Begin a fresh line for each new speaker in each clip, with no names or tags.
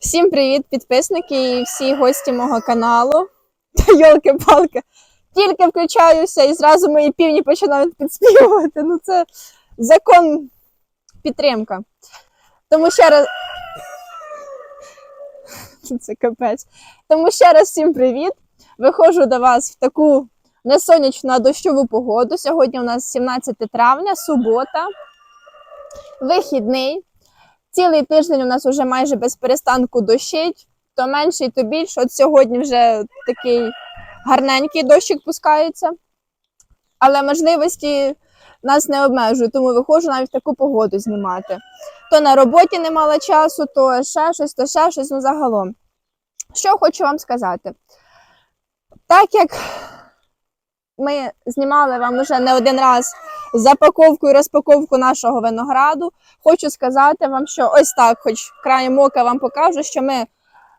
Всім привіт, підписники і всі гості мого каналу. Та йолки-палки. Тільки включаюся і зразу мої півні починають підспівувати. Ну це закон підтримка. Тому ще раз. Це капець. Тому ще раз всім привіт. Виходжу до вас в таку несонячну а дощову погоду. Сьогодні у нас 17 травня, субота, вихідний. Цілий тиждень у нас вже майже без перестанку дощить, то менший, то більше. От сьогодні вже такий гарненький дощик пускається. Але можливості нас не обмежують, тому виходжу навіть в таку погоду знімати. То на роботі не мала часу, то ще щось, то ще щось, ну загалом. Що хочу вам сказати? Так як ми знімали вам вже не один раз запаковку і розпаковку нашого винограду, хочу сказати вам, що ось так, хоч краєм ока вам покажу, що ми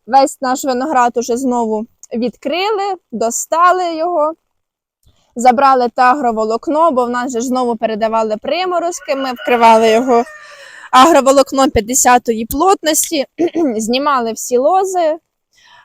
весь наш виноград уже знову відкрили, достали його, забрали те агроволокно, бо в нас же знову передавали приморозки. Ми вкривали його агроволокно 50-ї плотності, знімали всі лози.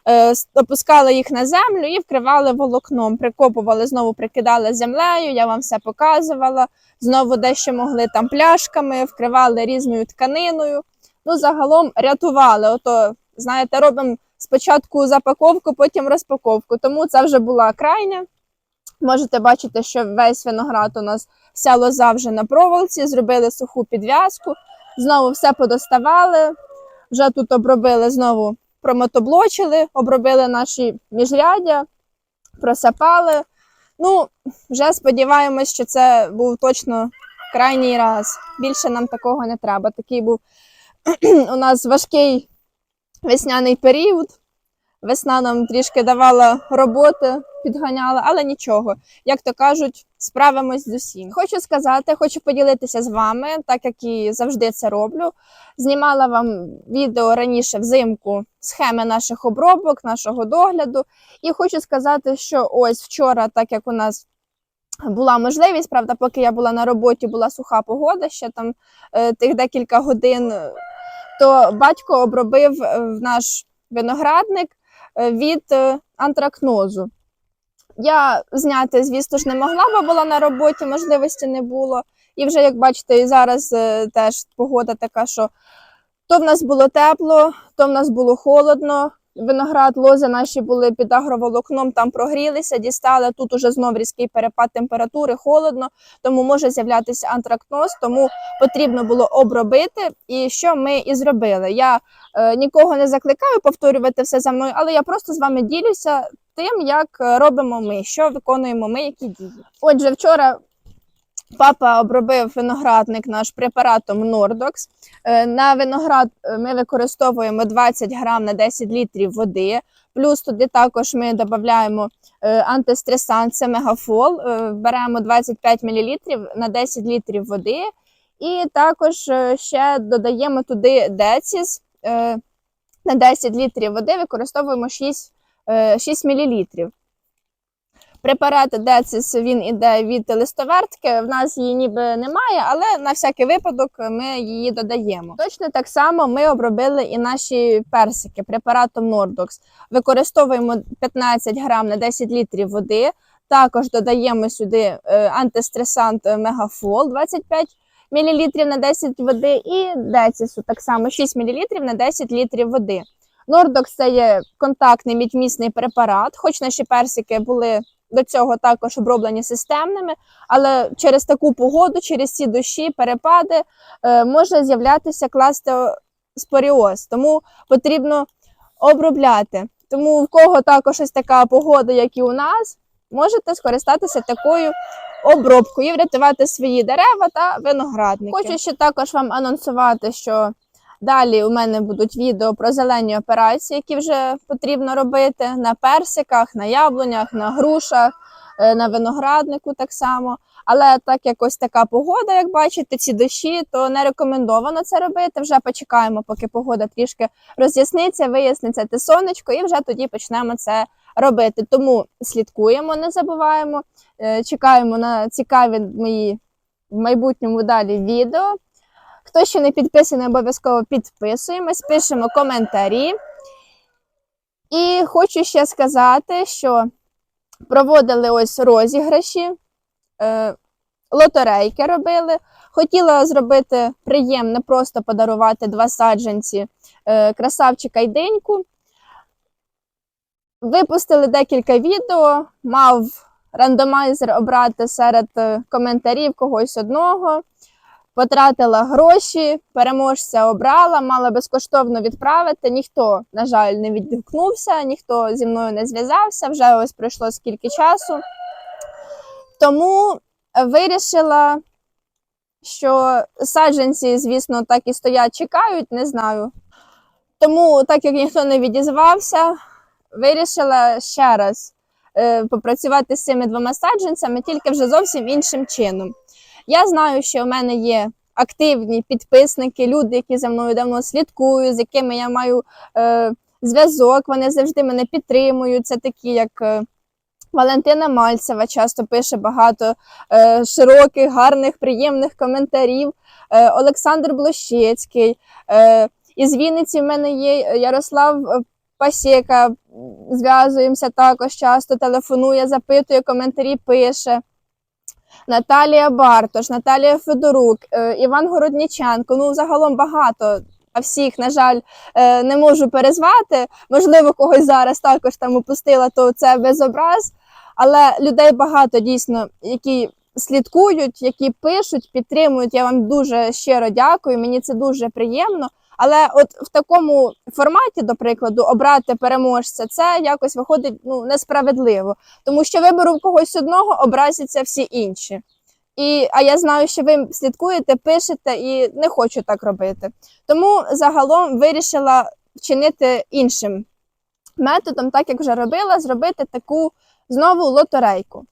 Е, Опускали їх на землю і вкривали волокном, прикопували, знову прикидали землею. Я вам все показувала. Знову дещо могли там пляшками, вкривали різною тканиною. Ну, загалом рятували. Ото, знаєте, робимо спочатку запаковку, потім розпаковку. Тому це вже була крайня. Можете бачити, що весь виноград у нас вся лоза вже на проволоці, зробили суху підв'язку, знову все подоставали. Вже тут обробили знову, промотоблочили, обробили наші міжряддя, просапали. Ну, вже сподіваємось, що це був точно крайній раз. Більше нам такого не треба. Такий був у нас важкий весняний період. Весна нам трішки давала роботи, підганяла, але нічого. Як то кажуть, справимось з усім. Хочу сказати, хочу поділитися з вами, так як і завжди це роблю. Знімала вам відео раніше взимку схеми наших обробок, нашого догляду. І хочу сказати, що ось вчора, так як у нас була можливість, правда, поки я була на роботі, була суха погода, ще там е, тих декілька годин, то батько обробив е, наш виноградник від е, антракнозу. Я зняти, звісно ж, не могла, бо була на роботі, можливості не було. І вже, як бачите, і зараз е, теж погода така, що то в нас було тепло, то в нас було холодно. Виноград, лози наші були під агроволокном, там прогрілися, дістали. Тут уже знов різкий перепад температури, холодно, тому може з'являтися антракноз, тому потрібно було обробити. І що ми і зробили. Я е, нікого не закликаю повторювати все за мною, але я просто з вами ділюся тим, як е, робимо ми, що виконуємо ми, які дії. Отже, вчора папа обробив виноградник наш препаратом Nordox. Е, На виноград е, ми використовуємо 20 грам на 10 літрів води. Плюс туди також ми додаємо е, антистресант, це мегафол. Беремо 25 мл на 10 літрів води. І також ще додаємо туди деціз е, на 10 літрів води, використовуємо 6, е, 6 мл. Препарат Децис він іде від листовертки. В нас її ніби немає, але на всякий випадок ми її додаємо. Точно так само ми обробили і наші персики препаратом Nordox. Використовуємо 15 грам на 10 літрів води. Також додаємо сюди е, антистресант Мегафол 25 мл на 10 води і децису так само 6 мл на 10 літрів води. Nordox – це є контактний мідьмісний препарат, хоч наші персики були до цього також оброблені системними, але через таку погоду, через ці дощі, перепади е, може з'являтися кластерспоріоз, тому потрібно обробляти. Тому в кого також ось така погода, як і у нас, можете скористатися такою обробкою і врятувати свої дерева та виноградники. Хочу ще також вам анонсувати, що Далі у мене будуть відео про зелені операції, які вже потрібно робити на персиках, на яблунях, на грушах, е, на винограднику так само. Але так як ось така погода, як бачите, ці дощі, то не рекомендовано це робити. Вже почекаємо, поки погода трішки роз'ясниться, виясниться те сонечко, і вже тоді почнемо це робити. Тому слідкуємо, не забуваємо, е, чекаємо на цікаві мої в майбутньому далі відео. Хто ще не підписаний, обов'язково підписуємось, пишемо коментарі. І хочу ще сказати, що проводили ось розіграші, е, лотерейки робили. Хотіла зробити приємне, просто подарувати два саджанці е, красавчика й деньку. Випустили декілька відео, мав рандомайзер обрати серед е, коментарів когось одного. Потратила гроші, переможця обрала, мала безкоштовно відправити. Ніхто, на жаль, не відгукнувся, ніхто зі мною не зв'язався. Вже ось пройшло скільки часу. Тому вирішила, що саджанці, звісно, так і стоять, чекають, не знаю. Тому, так як ніхто не відізвався, вирішила ще раз е, попрацювати з цими двома саджанцями, тільки вже зовсім іншим чином. Я знаю, що в мене є активні підписники, люди, які за мною давно слідкують, з якими я маю е, зв'язок. Вони завжди мене підтримують. Це такі, як е, Валентина Мальцева, часто пише багато е, широких, гарних, приємних коментарів. Е, Олександр Блощецький. Е, із Вінниці в мене є Ярослав е, Пасєка. Зв'язуємося також часто, телефонує, запитує, коментарі пише. Наталія Бартош, Наталія Федорук, е, Іван Городніченко. Ну, загалом багато. А всіх, на жаль, е, не можу перезвати. Можливо, когось зараз також там упустила, то це без образ. Але людей багато дійсно, які слідкують, які пишуть, підтримують. Я вам дуже щиро дякую. Мені це дуже приємно. Але от в такому форматі, до прикладу, обрати переможця, це якось виходить ну, несправедливо, тому що вибору когось одного образяться всі інші. І, а я знаю, що ви слідкуєте, пишете і не хочу так робити. Тому загалом вирішила вчинити іншим методом, так як вже робила, зробити таку знову лотерейку.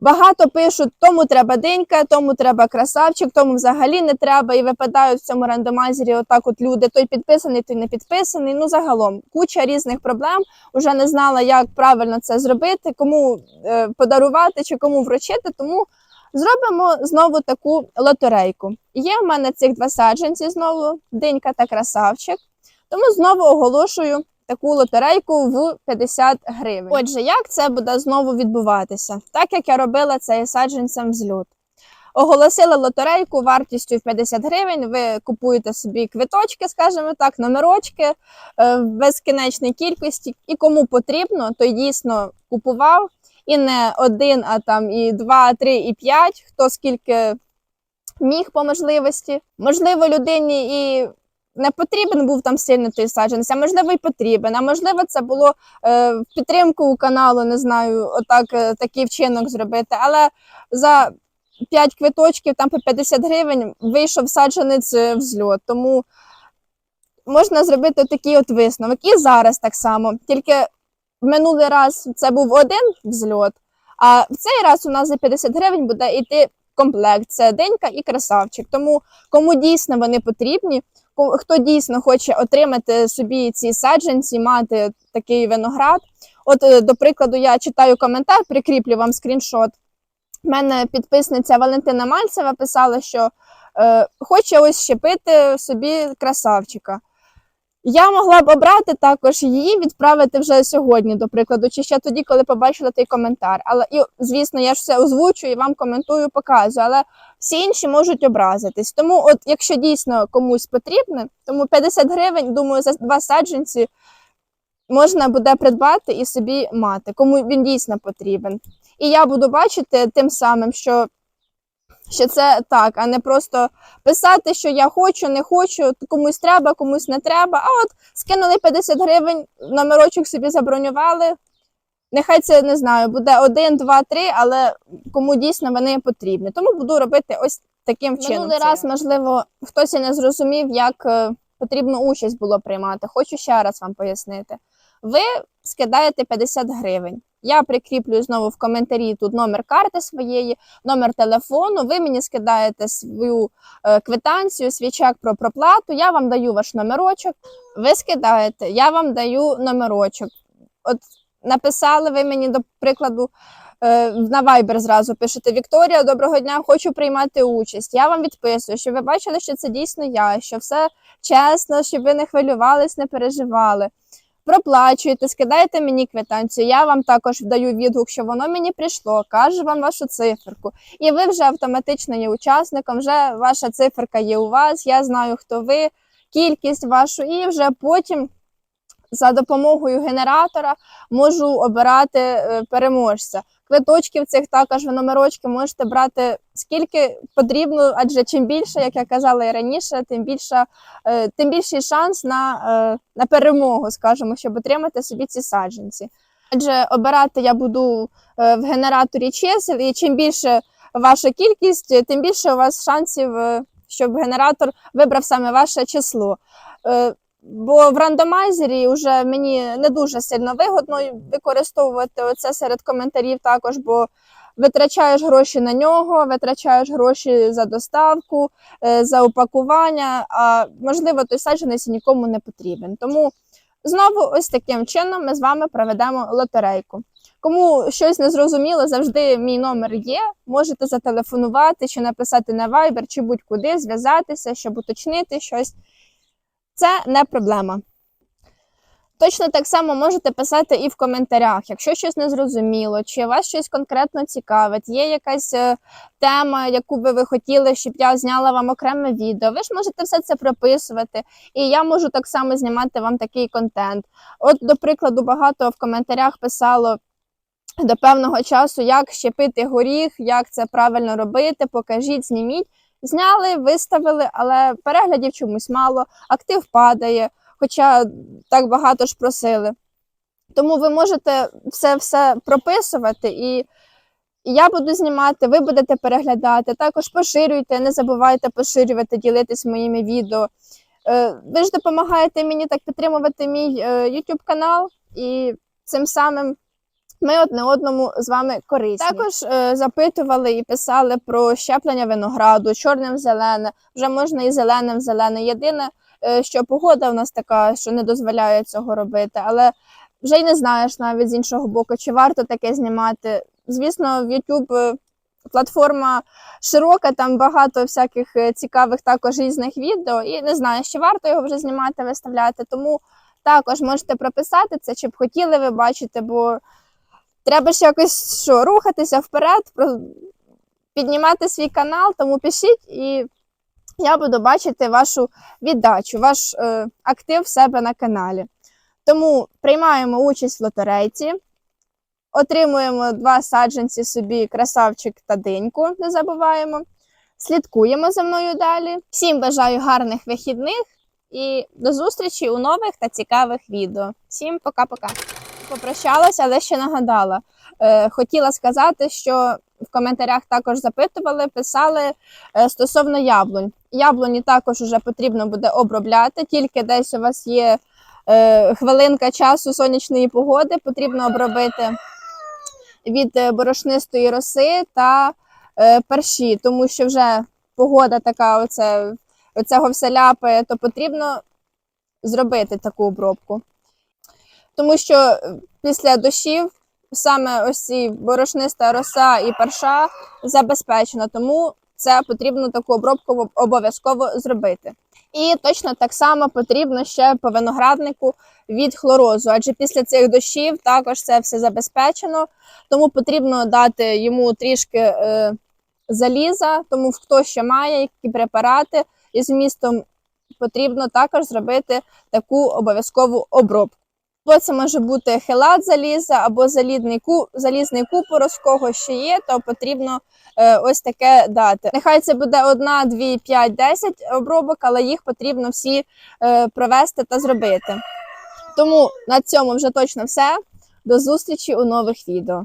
Багато пишуть, тому треба денька, тому треба красавчик, тому взагалі не треба. І випадають в цьому рандомайзері отак от люди, той підписаний, той не підписаний. Ну, загалом, куча різних проблем. Уже не знала, як правильно це зробити, кому е, подарувати чи кому вручити. Тому зробимо знову таку лотерейку. Є в мене цих два саджанці знову, денька та красавчик. Тому знову оголошую таку лотерейку в 50 гривень. Отже, як це буде знову відбуватися? Так як я робила це із саджанцем взльот. Оголосила лотерейку вартістю в 50 гривень. Ви купуєте собі квиточки, скажімо так, номерочки е, в безкінечній кількості. І кому потрібно, той дійсно купував. І не один, а там і два, три, і п'ять, хто скільки міг по можливості. Можливо, людині і не потрібен був там сильно той саджанець, а можливо, і потрібен. А можливо, це було е, в підтримку у каналу, не знаю, отак е, такий вчинок зробити. Але за 5 квиточків, там по 50 гривень, вийшов саджанець е, в зльот. Тому можна зробити такий от висновок. І зараз так само. Тільки в минулий раз це був один взльот, а в цей раз у нас за 50 гривень буде йти комплект. Це денька і красавчик. Тому кому дійсно вони потрібні, хто дійсно хоче отримати собі ці саджанці, мати такий виноград. От, е, до прикладу, я читаю коментар, прикріплю вам скріншот. У мене підписниця Валентина Мальцева писала, що е, хоче ось щепити собі красавчика. Я могла б обрати також її, відправити вже сьогодні, до прикладу, чи ще тоді, коли побачила той коментар. Але і, звісно, я ж все озвучую і вам коментую, показую. Але всі інші можуть образитись. Тому, от, якщо дійсно комусь потрібно, тому 50 гривень, думаю, за два саджанці можна буде придбати і собі мати, кому він дійсно потрібен. І я буду бачити тим самим, що, що це так, а не просто писати, що я хочу, не хочу, комусь треба, комусь не треба. А от скинули 50 гривень, номерочок собі забронювали. Нехай це не знаю, буде один, два, три, але кому дійсно вони потрібні. Тому буду робити ось таким чином. Минулий раз, можливо, хтось і не зрозумів, як е, потрібно участь було приймати. Хочу ще раз вам пояснити. Ви скидаєте 50 гривень. Я прикріплю знову в коментарі тут номер карти своєї, номер телефону. Ви мені скидаєте свою е, квитанцію, свій чек про проплату. Я вам даю ваш номерочок. Ви скидаєте, я вам даю номерочок. От написали ви мені, до прикладу, е, на Viber зразу пишете Вікторія, доброго дня, хочу приймати участь. Я вам відписую, щоб ви бачили, що це дійсно я, що все чесно, щоб ви не хвилювались, не переживали. проплачуєте, скидаєте мені квитанцію. Я вам також вдаю відгук, що воно мені прийшло, кажу вам вашу циферку. І ви вже автоматично є учасником, вже ваша циферка є у вас, я знаю, хто ви, кількість вашу, і вже потім за допомогою генератора можу обирати е, переможця. Квиточків цих також ви номерочки можете брати скільки потрібно, адже чим більше, як я казала і раніше, тим більше, тим більший шанс на, е, на перемогу, скажімо, щоб отримати собі ці саджанці. Адже обирати я буду е, в генераторі чисел, і чим більше ваша кількість, тим більше у вас шансів, щоб генератор вибрав саме ваше число. Бо в рандомайзері вже мені не дуже сильно вигодно використовувати оце серед коментарів також, бо витрачаєш гроші на нього, витрачаєш гроші за доставку, е, за упакування, а можливо, той саджанець нікому не потрібен. Тому знову ось таким чином ми з вами проведемо лотерейку. Кому щось не зрозуміло, завжди мій номер є. Можете зателефонувати чи написати на Viber, чи будь-куди зв'язатися, щоб уточнити щось. Це не проблема. Точно так само можете писати і в коментарях, якщо щось не зрозуміло, чи вас щось конкретно цікавить, є якась е, тема, яку би ви хотіли, щоб я зняла вам окреме відео. Ви ж можете все це прописувати, і я можу так само знімати вам такий контент. От, до прикладу, багато в коментарях писало до певного часу, як щепити горіх, як це правильно робити, покажіть, зніміть. Зняли, виставили, але переглядів чомусь мало, актив падає, хоча так багато ж просили. Тому ви можете все все прописувати, і я буду знімати, ви будете переглядати. Також поширюйте, не забувайте поширювати, ділитись моїми відео. Е, Ви ж допомагаєте мені так підтримувати мій е, YouTube канал, і цим самим ми одне одному з вами корисні. Також е, запитували і писали про щеплення винограду, чорним зелене, вже можна і зеленим зелене. Єдине, е, що погода в нас така, що не дозволяє цього робити, але вже й не знаєш навіть з іншого боку, чи варто таке знімати. Звісно, в YouTube е, платформа широка, там багато всяких е, цікавих також різних відео, і не знаю, чи варто його вже знімати, виставляти. Тому також можете прописати це, чи б хотіли ви бачити, бо треба ж якось що, рухатися вперед, піднімати свій канал, тому пишіть, і я буду бачити вашу віддачу, ваш е, актив в себе на каналі. Тому приймаємо участь в лотерейці, отримуємо два саджанці собі красавчик та диньку, не забуваємо. Слідкуємо за мною далі. Всім бажаю гарних вихідних і до зустрічі у нових та цікавих відео. Всім пока-пока. Попрощалася, але ще нагадала. Е, хотіла сказати, що в коментарях також запитували, писали е, стосовно яблунь. Яблуні також вже потрібно буде обробляти, тільки десь у вас є е, хвилинка часу сонячної погоди, потрібно обробити від е, борошнистої роси та е, перші, тому що вже погода така, оце, оцього все ляпає, то потрібно зробити таку обробку. Тому що е, після дощів саме ось ці борошниста роса і парша забезпечена, тому це потрібно таку обробку обов'язково зробити. І точно так само потрібно ще по винограднику від хлорозу, адже після цих дощів також це все забезпечено, тому потрібно дати йому трішки е, заліза, тому хто ще має які препарати. Із вмістом, потрібно також зробити таку обов'язкову обробку. Або це може бути хелат заліза, або залізний ку, залізний купорос, кого ще є, то потрібно е, ось таке дати. Нехай це буде одна, дві, п'ять, десять обробок, але їх потрібно всі е, провести та зробити. Тому на цьому вже точно все. До зустрічі у нових відео.